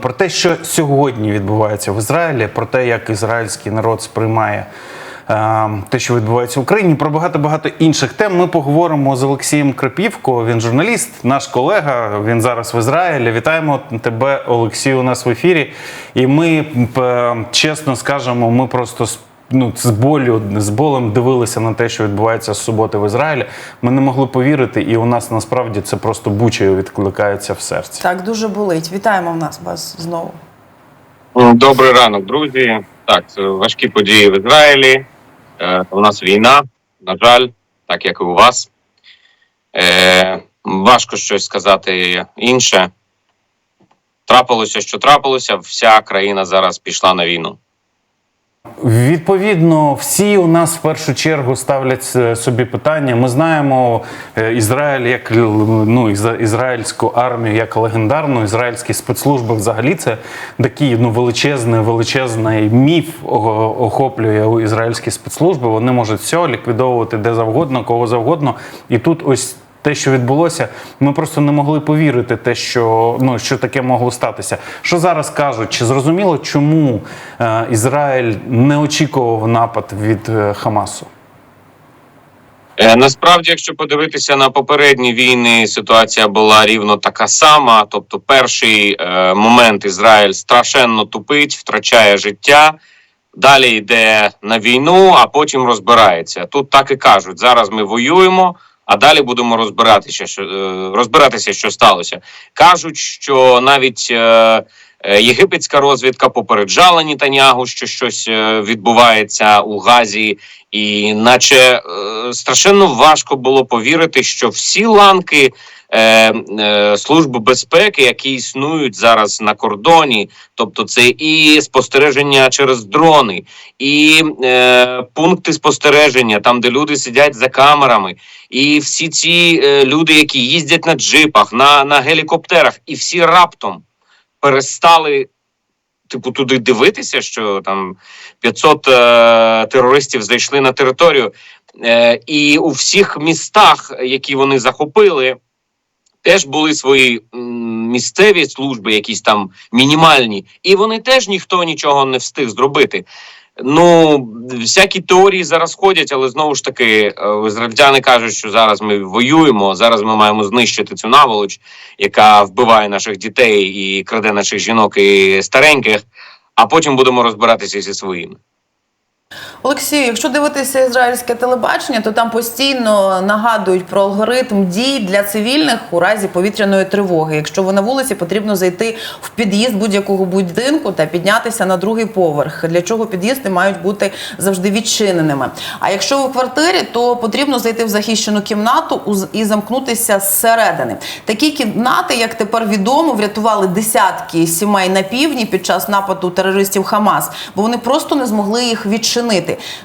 Про те, що сьогодні відбувається в Ізраїлі, про те, як ізраїльський народ сприймає е, те, що відбувається в Україні, про багато багато інших тем. Ми поговоримо з Олексієм Крапівко. Він журналіст, наш колега. Він зараз в Ізраїлі. Вітаємо тебе, Олексію, у нас в ефірі. І ми е, чесно скажемо, ми просто ну, з болю, з болем дивилися на те, що відбувається з суботи в Ізраїлі. Ми не могли повірити, і у нас насправді це просто бучею відкликається в серці. Так, дуже болить. Вітаємо в нас вас знову. Добрий ранок, друзі. Так, це важкі події в Ізраїлі. Е, у нас війна, на жаль, так як і у вас. Е, важко щось сказати інше. Трапилося, що трапилося, вся країна зараз пішла на війну. Відповідно, всі у нас в першу чергу ставлять е, собі питання. Ми знаємо е, Ізраїль як ну, ізра- ізраїльську армію як легендарну, ізраїльські спецслужби взагалі це такий ну, величезний, величезний міф охоплює ізраїльські спецслужби. Вони можуть все ліквідовувати де завгодно, кого завгодно. І тут ось те, що відбулося, ми просто не могли повірити, те, що ну що таке могло статися. Що зараз кажуть? Чи зрозуміло, чому е, Ізраїль не очікував напад від е, Хамасу? Е, Насправді, якщо подивитися на попередні війни, ситуація була рівно така сама. Тобто, перший е, момент Ізраїль страшенно тупить, втрачає життя. Далі йде на війну, а потім розбирається. Тут так і кажуть: зараз ми воюємо, а далі будемо розбиратися, що е, розбиратися, що сталося. Кажуть, що навіть е, е, єгипетська розвідка попереджала Нітанягу, що щось відбувається у Газі, і наче е, страшенно важко було повірити, що всі ланки е, е, служби безпеки, які існують зараз на кордоні, тобто це і спостереження через дрони, і е, пункти спостереження, там де люди сидять за камерами, і всі ці е, люди, які їздять на джипах, на, на гелікоптерах, і всі раптом перестали. Типу, туди дивитися, що там 500 е, терористів зайшли на територію, е, і у всіх містах, які вони захопили, теж були свої місцеві служби, якісь там мінімальні, і вони теж ніхто нічого не встиг зробити. Ну, всякі теорії зараз ходять, але знову ж таки, е, ізраїльтяни кажуть, що зараз ми воюємо, зараз ми маємо знищити цю наволоч, яка вбиває наших дітей і краде наших жінок і стареньких, а потім будемо розбиратися зі своїми. Олексію, якщо дивитися ізраїльське телебачення, то там постійно нагадують про алгоритм дій для цивільних у разі повітряної тривоги. Якщо ви на вулиці, потрібно зайти в під'їзд будь-якого будинку та піднятися на другий поверх. Для чого під'їзди мають бути завжди відчиненими. А якщо ви в квартирі, то потрібно зайти в захищену кімнату і замкнутися зсередини. Такі кімнати, як тепер відомо, врятували десятки сімей на півдні під час нападу терористів Хамас, бо вони просто не змогли їх відчинити.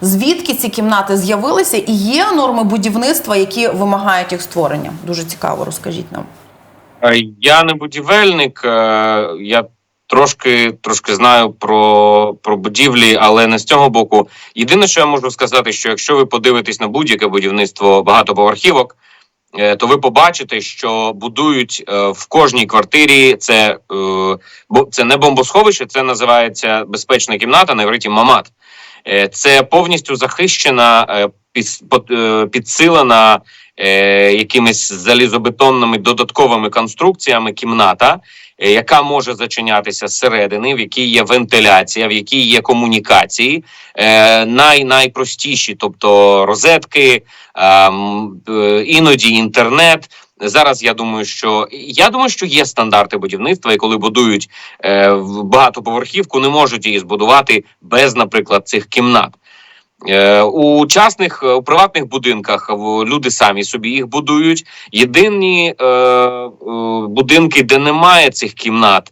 Звідки ці кімнати з'явилися, і є норми будівництва, які вимагають їх створення? Дуже цікаво, розкажіть нам. Е, Я не будівельник, е, я трошки трошки знаю про, про будівлі, але не з цього боку. Єдине, що я можу сказати, що якщо ви подивитесь на будь-яке будівництво багатоповерхівок, е, то ви побачите, що будують в кожній квартирі це, це не бомбосховище, це називається безпечна кімната на івриті мамат. Е, Це повністю захищена, е, е, підсилена якимись залізобетонними додатковими конструкціями кімната, яка може зачинятися зсередини, в якій є вентиляція, в якій є комунікації, най, найпростіші, тобто розетки, іноді інтернет. Зараз я думаю, що я думаю, що є стандарти будівництва, і коли будують е, багатоповерхівку, не можуть її збудувати без, наприклад, цих кімнат. Е, У частних е, у приватних будинках люди самі собі їх будують. Єдині е, е, будинки, де немає цих кімнат,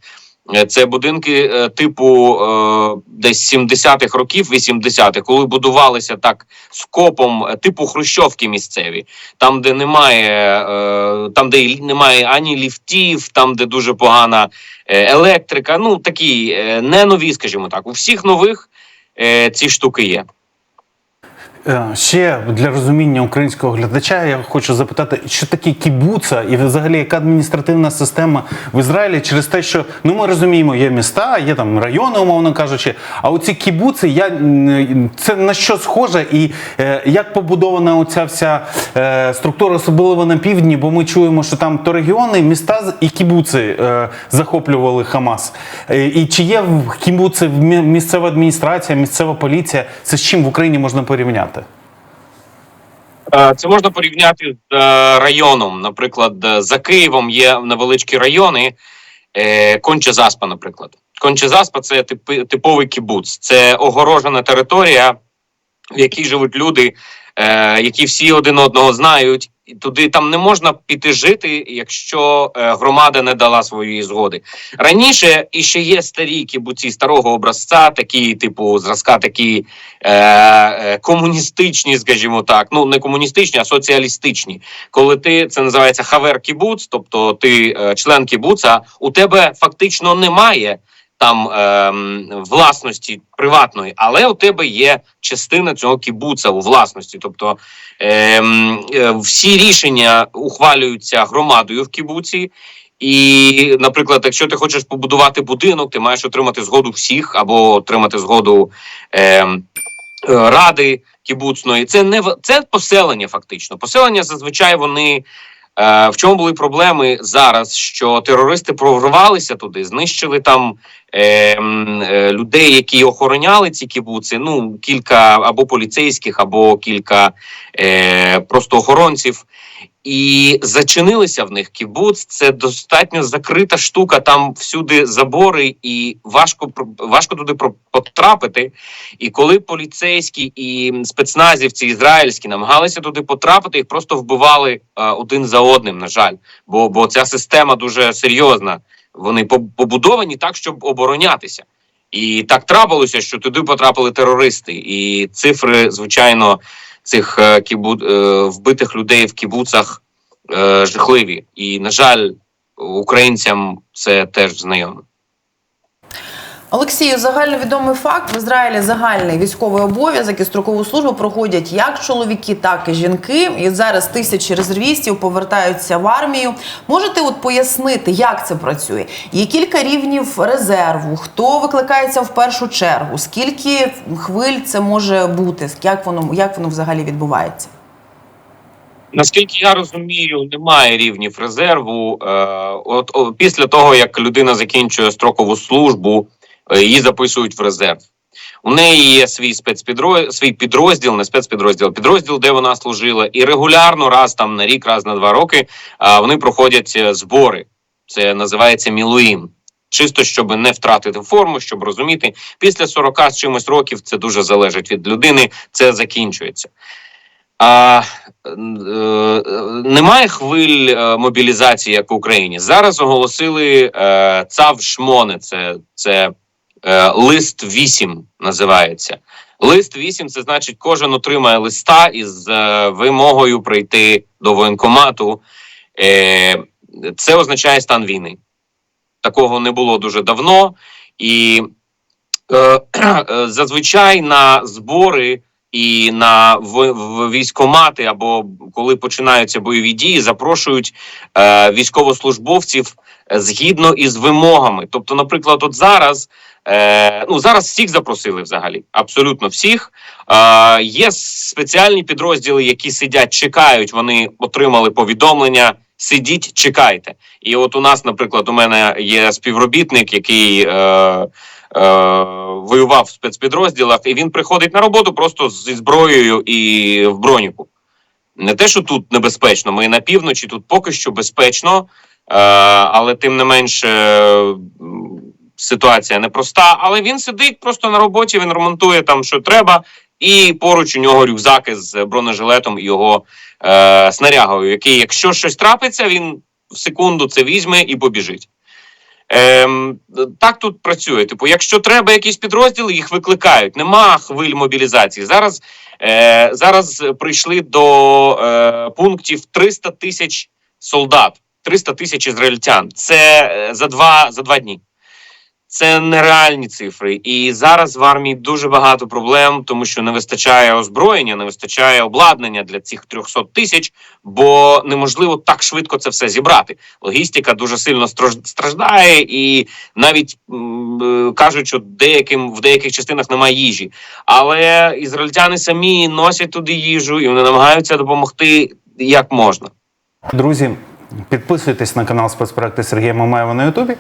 це будинки е, типу е, десь 70-х років, 80-х, коли будувалися так скопом, е, типу хрущовки місцеві, там, де немає, е, там, де немає ані ліфтів, там, де дуже погана е, електрика. Ну такі е, не нові, скажімо так. У всіх нових е, ці штуки є. Е, Ще для розуміння українського глядача я хочу запитати, що таке кібуца і взагалі яка адміністративна система в Ізраїлі через те, що ну ми розуміємо, є міста, є там райони, умовно кажучи. А оці кібуци, я це на що схоже, і е, як побудована оця вся е, структура, особливо на півдні, бо ми чуємо, що там то регіони, міста і кібуци е, захоплювали Хамас. Е, і чи є в кібуці в місцева адміністрація, місцева поліція? Це з чим в Україні можна порівняти? Це можна порівняти з е, районом. Наприклад, е, за Києвом є невеличкі райони, е, Конче Заспа, наприклад. Конче Заспа це типи, типовий кібуц. Це огорожена територія, в якій живуть люди, е, які всі один одного знають. І туди там не можна піти жити, якщо е, громада не дала своєї згоди. Раніше і ще є старі кібуці старого образця, такі, типу, зразка, такі е, е, комуністичні, скажімо так. Ну не комуністичні, а соціалістичні. Коли ти це називається хавер кібуц, тобто ти е, член кібуца, у тебе фактично немає там ем, власності приватної, але у тебе є частина цього кібуца у власності. Тобто ем, е, всі рішення ухвалюються громадою в кібуці. І, наприклад, якщо ти хочеш побудувати будинок, ти маєш отримати згоду всіх або отримати згоду ем, е, ради кібуцної. Це не це поселення, фактично. Поселення зазвичай вони. Е, в чому були проблеми зараз? Що терористи прорвалися туди, знищили там е, е, людей, які охороняли ці кібуци. Ну кілька або поліцейських, або кілька е, просто охоронців. І зачинилися в них кібуц. Це достатньо закрита штука. Там всюди забори, і важко важко туди потрапити. І коли поліцейські і спецназівці ізраїльські намагалися туди потрапити, їх просто вбивали е, один за одним. На жаль, бо, бо ця система дуже серйозна. Вони по- побудовані так, щоб оборонятися. І так трапилося, що туди потрапили терористи, і цифри, звичайно, цих е, кібу... е, вбитих людей в кібуцах е, жахливі. І, на жаль, українцям це теж знайомо. Олексію, загальновідомий факт в Ізраїлі загальний військовий обов'язок і строкову службу проходять як чоловіки, так і жінки. І зараз тисячі резервістів повертаються в армію. Можете от пояснити, як це працює? Є кілька рівнів резерву. Хто викликається в першу чергу? Скільки хвиль це може бути? Як воно як воно взагалі відбувається? Наскільки я розумію, немає рівнів резерву. Е, от після того, як людина закінчує строкову службу, її записують в резерв. У неї є свій спецпідрозділ, свій підрозділ, не спецпідрозділ, підрозділ, де вона служила, і регулярно, раз там на рік, раз на два роки, е, вони проходять е, збори. Це називається мілуїм. Чисто щоб не втратити форму, щоб розуміти, після 40 з чимось років це дуже залежить від людини. Це закінчується. А, е, немає хвиль е, мобілізації, як в Україні. Зараз оголосили е, ЦАВ Шмоне. Це, це е, лист 8 називається. Лист 8 це значить, кожен отримає листа із е, вимогою прийти до воєнкомату. Е, це означає стан війни. Такого не було дуже давно. І е, е, зазвичай на збори і на військомати або коли починаються бойові дії, запрошують е, військовослужбовців е, згідно із вимогами. Тобто, наприклад, от зараз. Е, ну зараз всіх запросили взагалі, абсолютно всіх. Е, є спеціальні підрозділи, які сидять, чекають. Вони отримали повідомлення. Сидіть, чекайте. І от у нас, наприклад, у мене є співробітник, який е, е, воював в спецпідрозділах, і він приходить на роботу просто зі зброєю і в броніку. Не те, що тут небезпечно, ми на півночі, тут поки що безпечно, е, але тим не менше е, ситуація непроста. Але він сидить просто на роботі, він ремонтує там, що треба, і поруч у нього рюкзаки з бронежилетом і його е, снарягою, який, якщо щось трапиться, він в секунду це візьме і побіжить. Ем, так тут працює. Типу, якщо треба якісь підрозділи, їх викликають. Нема хвиль мобілізації. Зараз, е, зараз прийшли до е, пунктів 300 тисяч солдат, 300 тисяч ізраїльтян. Це е, за два, за два дні. це нереальні цифри. І зараз в армії дуже багато проблем, тому що не вистачає озброєння, не вистачає обладнання для цих 300 тисяч, бо неможливо так швидко це все зібрати. Логістика дуже сильно страждає, і навіть е, кажуть, що деяким в деяких частинах немає їжі. Але ізраїльтяни самі носять туди їжу і вони намагаються допомогти як можна. Друзі, підписуйтесь на канал спецпроекти Сергія Мамаєва на Ютубі.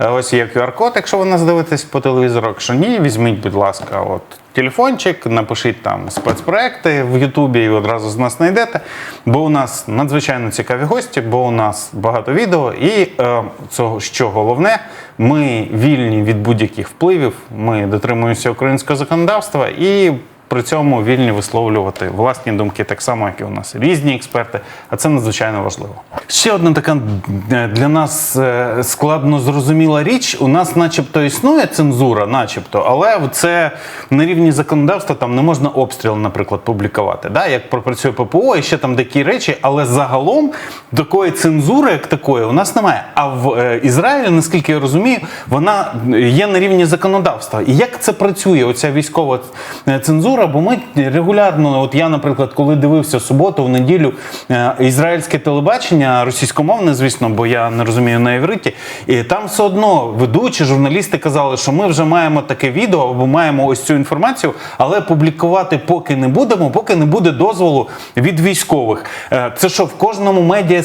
Е, Ось є QR-код, якщо ви нас дивитесь по телевізору. Якщо ні, візьміть, будь ласка, от телефончик, напишіть там спецпроекти в Ютубі і одразу з нас знайдете. Бо у нас надзвичайно цікаві гості, бо у нас багато відео. І е, цього, що головне, ми вільні від будь-яких впливів. Ми дотримуємося українського законодавства і при цьому вільні висловлювати власні думки, так само, як і у нас різні експерти, а це надзвичайно важливо. Ще одна така е, для нас е, складно зрозуміла річ. У нас, начебто, існує цензура, начебто, але це на рівні законодавства там не можна обстріл, наприклад, публікувати. Да? Як пропрацює ППО і ще там такі речі, але загалом такої цензури, як такої, у нас немає. А в е, Ізраїлі, наскільки я розумію, вона є на рівні законодавства. І як це працює, оця військова е, цензура? Бо ми регулярно, от я, наприклад, коли дивився суботу, в неділю е, ізраїльське телебачення, російськомовне, звісно, бо я не розумію на івриті, і там все одно ведучі, журналісти казали, що ми вже маємо таке відео або маємо ось цю інформацію, але публікувати поки не будемо, поки не буде дозволу від військових. Е, Це що в кожному медіа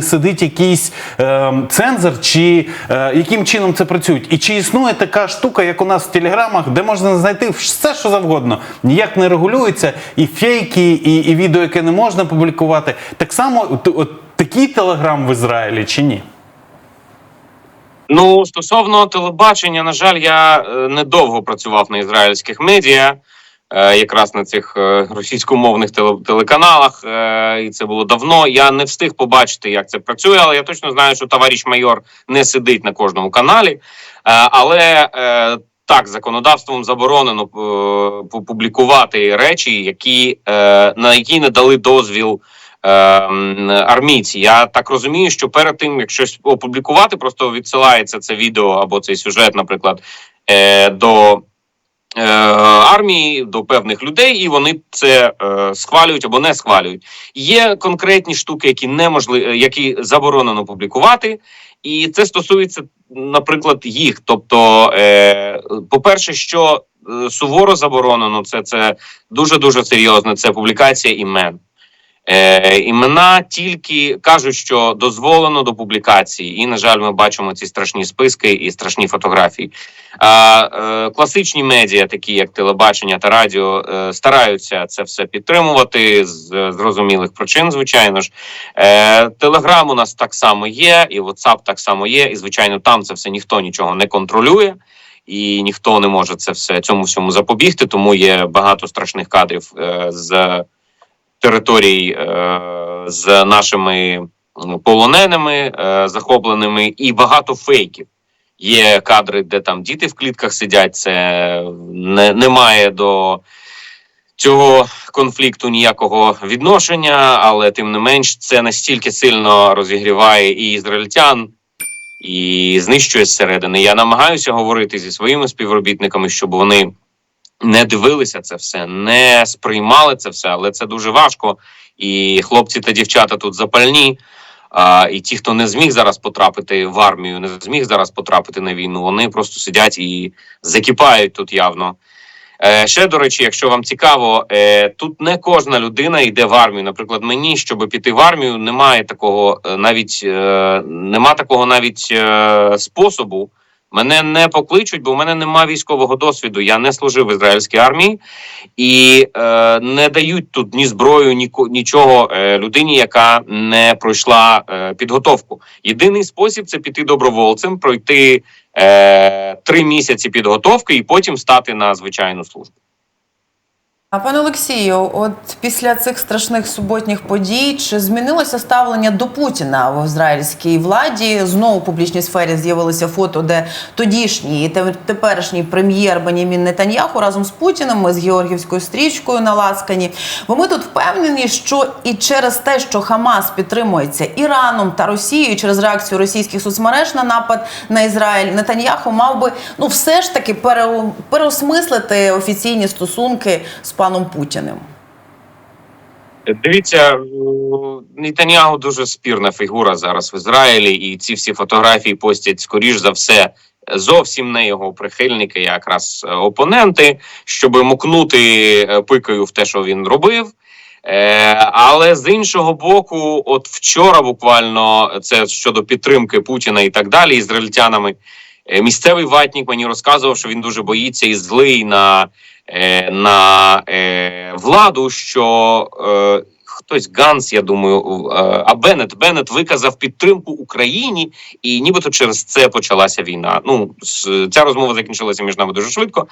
сидить якийсь е, цензор, чи е, яким чином це працює? І чи існує така штука, як у нас в телеграмах, де можна знайти все, що завгодно, ніяк не регулюється, і фейки, і, і відео, яке не можна публікувати. Так само, от, от такий телеграм в Ізраїлі чи ні? Ну стосовно телебачення, на жаль, я е, недовго працював на ізраїльських медіа, е, якраз на цих е, російськомовних телеканалах. І це було давно. Я не встиг побачити, як це працює, але я точно знаю, що товариш майор не сидить на кожному каналі. Але так, законодавством заборонено е, публікувати речі, які е, на які не дали дозвіл. е, Армійці, я так розумію, що перед тим, як щось опублікувати, просто відсилається це відео або цей сюжет, наприклад, до армії, до певних людей, і вони це схвалюють або не схвалюють. Є конкретні штуки, які неможливо, які заборонено публікувати, і це стосується, наприклад, їх. Тобто, е, по-перше, що е, суворо заборонено, це, це дуже дуже серйозно. Це публікація імен. Е, імена тільки кажуть, що дозволено до публікації, і на жаль, ми бачимо ці страшні списки і страшні фотографії. А е, класичні медіа, такі як телебачення та радіо, е, стараються це все підтримувати з зрозумілих причин. Звичайно ж, е, Телеграм у нас так само є, і WhatsApp так само є. І звичайно, там це все ніхто нічого не контролює. І ніхто не може це все цьому всьому запобігти, тому є багато страшних кадрів е, з територій е, з нашими полоненими, е, захопленими, і багато фейків. Є кадри, де там діти в клітках сидять. Це не, не має до цього конфлікту ніякого відношення, але тим не менш це настільки сильно розігріває і ізраїльтян, і знищує зсередини. Я намагаюся говорити зі своїми співробітниками, щоб вони не дивилися це все, не сприймали це все, але це дуже важко. І хлопці та дівчата тут запальні. А, і ті, хто не зміг зараз потрапити в армію, не зміг зараз потрапити на війну, вони просто сидять і закипають тут явно. Е, ще до речі, якщо вам цікаво, е, тут не кожна людина йде в армію. Наприклад, мені, щоб піти в армію, немає такого е, навіть е, нема такого навіть е, способу. Мене не покличуть, бо в мене немає військового досвіду. Я не служив в ізраїльській армії і е, не дають тут ні зброю, ні нічого е, людині, яка не пройшла е, підготовку. Єдиний спосіб це піти добровольцем, пройти е, три місяці підготовки і потім стати на звичайну службу. А пане Олексію, от після цих страшних суботніх подій чи змінилося ставлення до Путіна в ізраїльській владі? Знову в публічній сфері з'явилося фото, де тодішній теперішній прем'єр Бенімін Нетаньяху разом з Путіним з георгівською стрічкою на ласкані. Бо ми тут впевнені, що і через те, що Хамас підтримується Іраном та Росією, через реакцію російських соцмереж на напад на Ізраїль, Нетаньяху мав би ну все ж таки пере, переосмислити офіційні стосунки з паном Путіним. Дивіться, м, Нетаньягу дуже спірна фігура зараз в Ізраїлі, і ці всі фотографії постять, скоріш за все, зовсім не його прихильники, якраз е, опоненти, щоб мукнути е, пикою в те, що він робив. Е, але з іншого боку, от вчора буквально це щодо підтримки Путіна і так далі, ізраїльтянами. е, Місцевий ватнік мені розказував, що він дуже боїться і злий на, е, на е, владу, що е, хтось Ганс, я думаю, е, а Беннет, Беннет виказав підтримку Україні, і нібито через це почалася війна. Ну, ця розмова закінчилася між нами дуже швидко.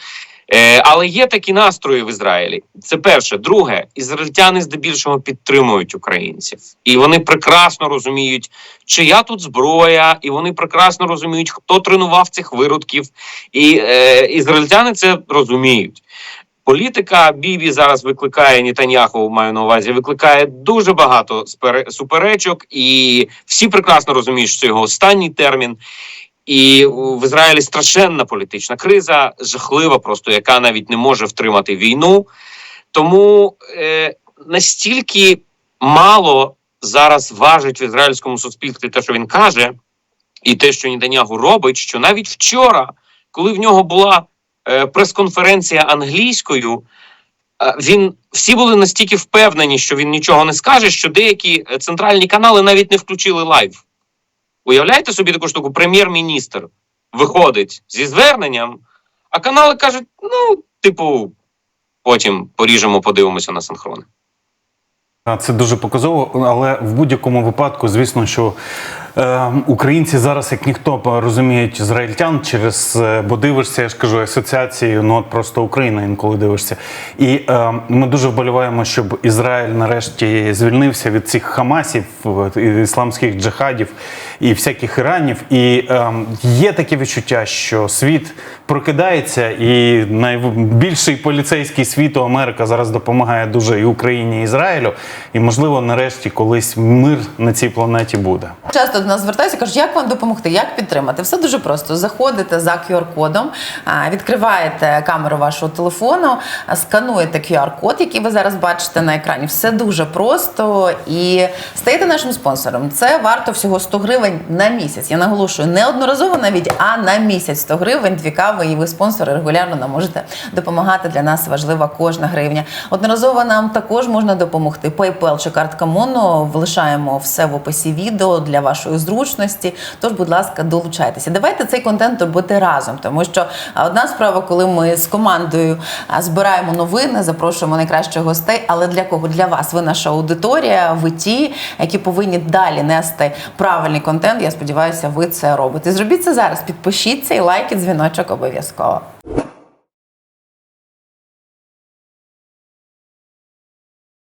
Е, але є такі настрої в Ізраїлі. Це перше. Друге, ізраїльтяни здебільшого підтримують українців, і вони прекрасно розуміють, чия тут зброя, і вони прекрасно розуміють, хто тренував цих виродків. І е, ізраїльтяни це розуміють. Політика Бібі зараз викликає Нетаньяху, маю на увазі, викликає дуже багато суперечок, і всі прекрасно розуміють, що це його останній термін. І в Ізраїлі страшенна політична криза, жахлива, просто яка навіть не може втримати війну. Тому е, настільки мало зараз важить в ізраїльському суспільстві те, що він каже, і те, що Нетаньягу робить, що навіть вчора, коли в нього була прес-конференція англійською, е, він всі були настільки впевнені, що він нічого не скаже, що деякі е, центральні канали навіть не включили лайв. Уявляєте собі таку штуку? Прем'єр-міністр виходить зі зверненням, а канали кажуть: ну, типу, потім поріжемо, подивимося на синхрони. Це дуже показово, але в будь-якому випадку, звісно, що е, українці зараз, як ніхто, розуміють ізраїльтян через, е, бо дивишся, я ж кажу, асоціацію, ну от просто Україна інколи дивишся. І е, ми дуже вболіваємо, щоб Ізраїль нарешті звільнився від цих хамасів, е, ісламських джихадів і всяких іранів. І е, є таке відчуття, що світ прокидається, і найбільший поліцейський світу Америка зараз допомагає дуже і Україні, і Ізраїлю. І можливо, нарешті колись мир на цій планеті буде. Часто до нас звертаються, кажуть, як вам допомогти, як підтримати. Все дуже просто. Заходите за QR-кодом, відкриваєте камеру вашого телефону, скануєте QR-код, який ви зараз бачите на екрані. Все дуже просто і стаєте нашим спонсором. Це варто всього 100 гривень на місяць. Я наголошую, не одноразово навіть, а на місяць 100 гривень, дві кави, і ви спонсори регулярно нам можете допомагати. Для нас важлива кожна гривня. Одноразово нам також можна допомогти. PayPal чи картка Моно влишаємо все в описі відео для вашої зручності. Тож, будь ласка, долучайтеся. Давайте цей контент робити разом, тому що одна справа, коли ми з командою збираємо новини, запрошуємо найкращих гостей. Але для кого? Для вас ви наша аудиторія, ви ті, які повинні далі нести правильний контент. Я сподіваюся, ви це робите. Зробіть це зараз. Підпишіться і лайк і дзвіночок обов'язково.